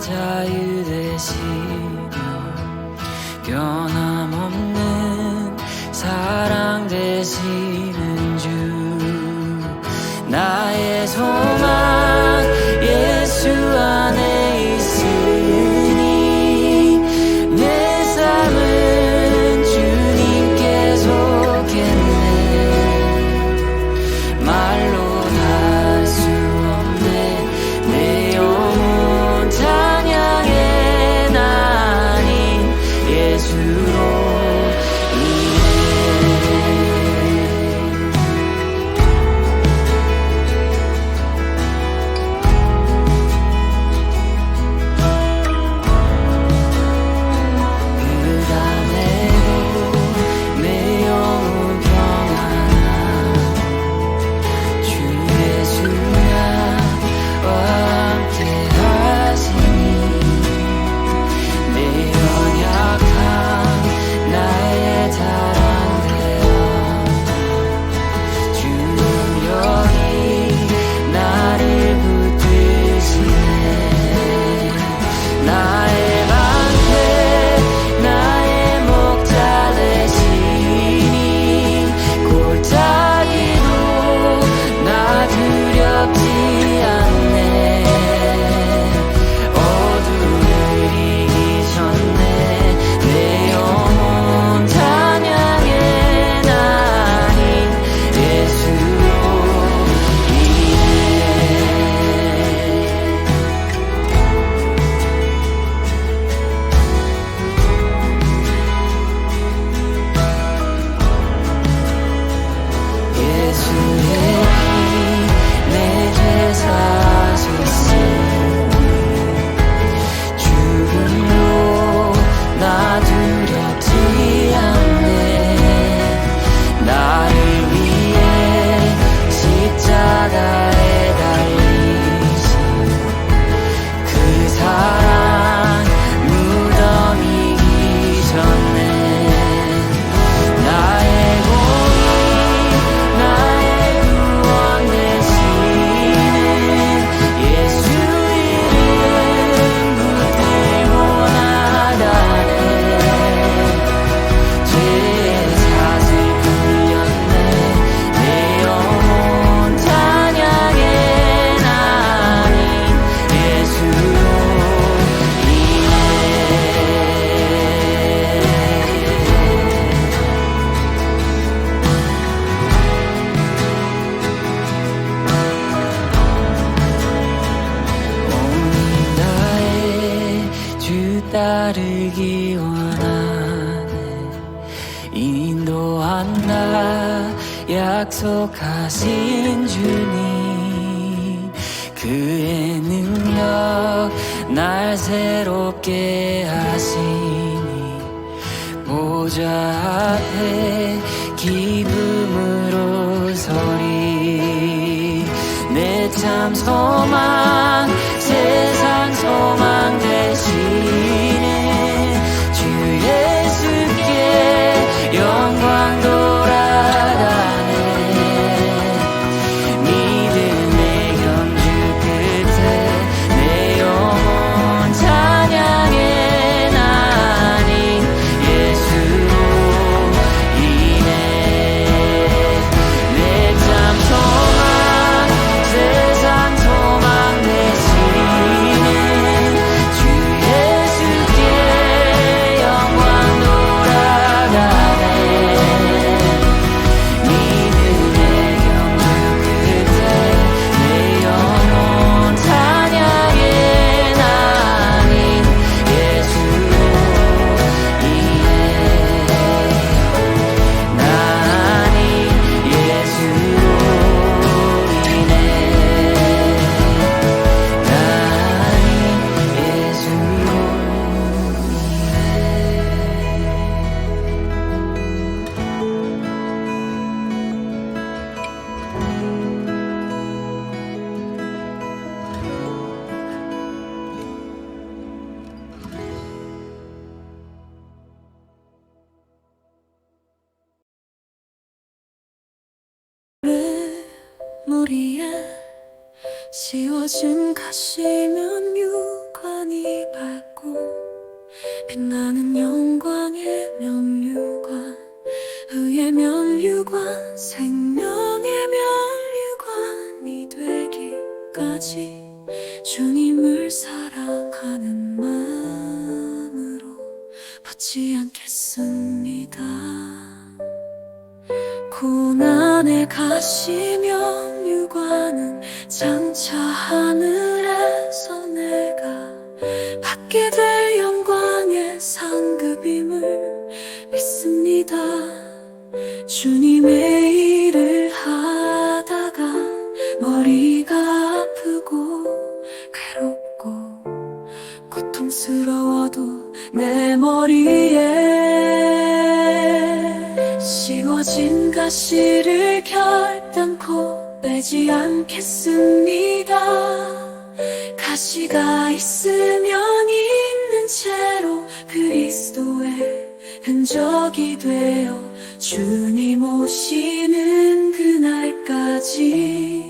자유되시며 변함없는 사랑 되시는 주 나의 소망. 약속하신 주님 그의 능력 날 새롭게 하시니 모자 앞에 기쁨으로 서리 내 참 소망 씌워진 가시면 유관이 밝고 빛나는 영광의 면류관 의의 면류관 생명의 면류관이 되기까지 주님을 사랑하는 마음으로 받지 않겠습니다. 고난 에 가시면 유관은 장차 하늘에서 내가 받게 될 영광의 상급임을 믿습니다. 주님의 일을 하다가 머리가 아프고 괴롭고 고통스러워도 내 머리에 씌워진 가 시를 결단코 빼지 않겠습니다. 가시가 있으면 있는 채로 그리스도의 흔적이 되어 주님 오시는 그날까지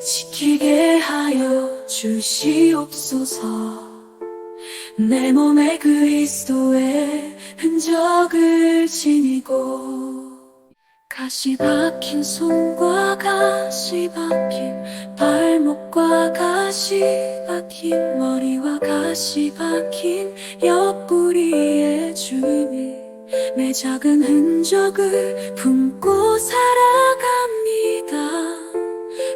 지키게 하여 주시옵소서. 내 몸에 그리스도의 흔적을 지니고 가시 박힌 손과 가시 박힌 발목과 가시 박힌 머리와 가시 박힌 옆구리에 주님 내 작은 흔적을 품고 살아갑니다.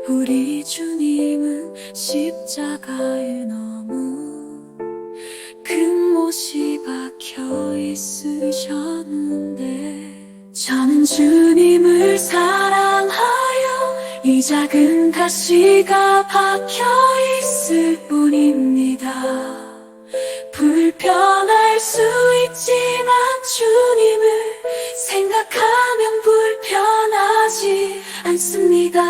우리 주님은 십자가에 너 이 작은 가시가 박혀 있을 뿐입니다 불편할 수 있지만 주님을 생각하면 불편하지 않습니다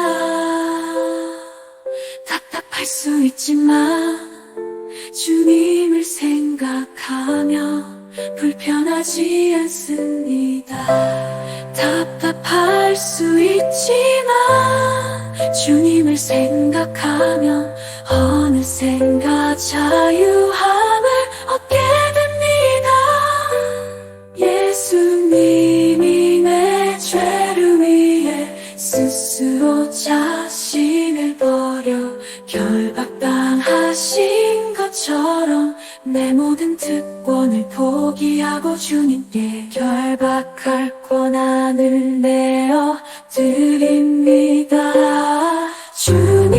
답답할 수 있지만 주님을 생각하며 불편하지 않습니다. 답답할 수 있지만 주님을 생각하며 어느샌가 자유함 포기하고 주님께 결박할 권한을 내어 드립니다. 주님,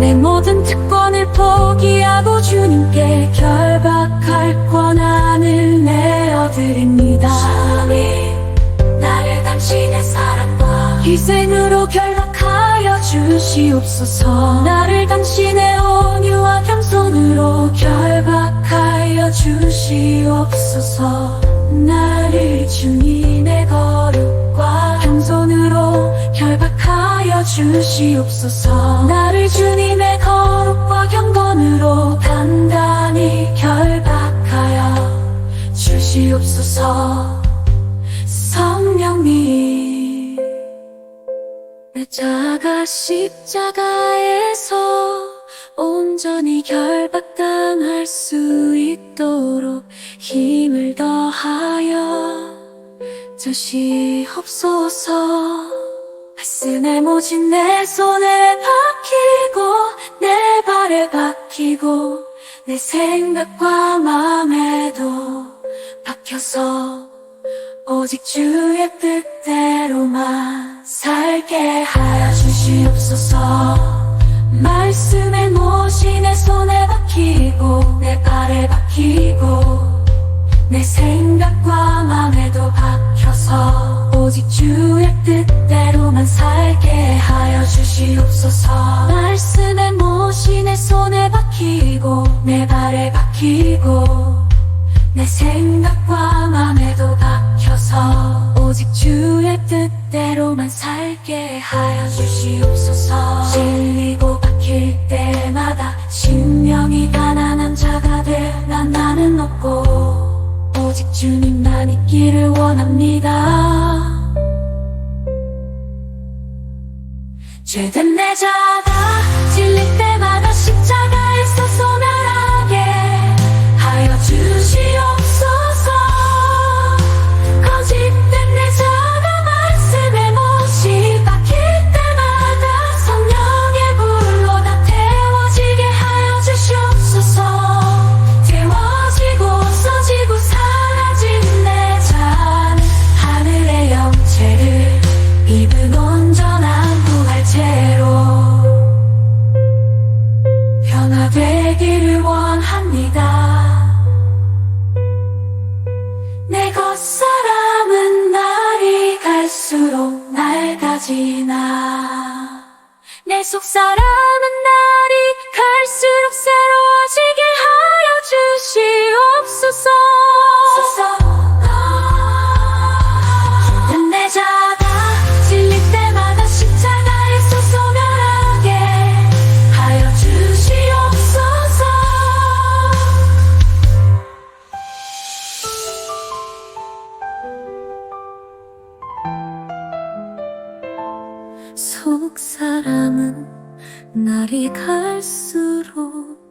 내 모든 특권을 포기하고 주님께 결박할 권한을 내어 드립니다. 주님, 나를 당신의 사랑과 희생으로 결박하여 주시옵소서 나를 당신의 온유와 겸손으로 결박하여 주시옵소서 나를 주님의 거룩과 겸손으로 결박하여 주시옵소서. 나를 주님의 거룩과 경건으로 단단히 결박하여 주시옵소서. 성령님 내 자가 십자가에서 온전히 결박당할 수 있도록 힘을 더하여 주시옵소서 쓰내 모진 내 손에 박히고 내 발에 박히고 내 생각과 마음에도 박혀서 오직 주의 뜻대로만 살게 하여 주시옵소서. 손에 박히고 내 발에 박히고 내 생각과 마음에도 박혀서 오직 주의 뜻대로만 살게 하여 주시옵소서. 말씀의 못이 내 손에 박히고 내 발에 박히고 내 생각과 맘에도 박혀서 오직 주의 뜻대로만 살게 하여 주시옵소서. 찔리고 박힐 때마다 심령이 가난한 자가 될난 나는 없고 오직 주님만 있기를 원합니다. 죄된 내 자가 질릴 사람은 날이 갈수록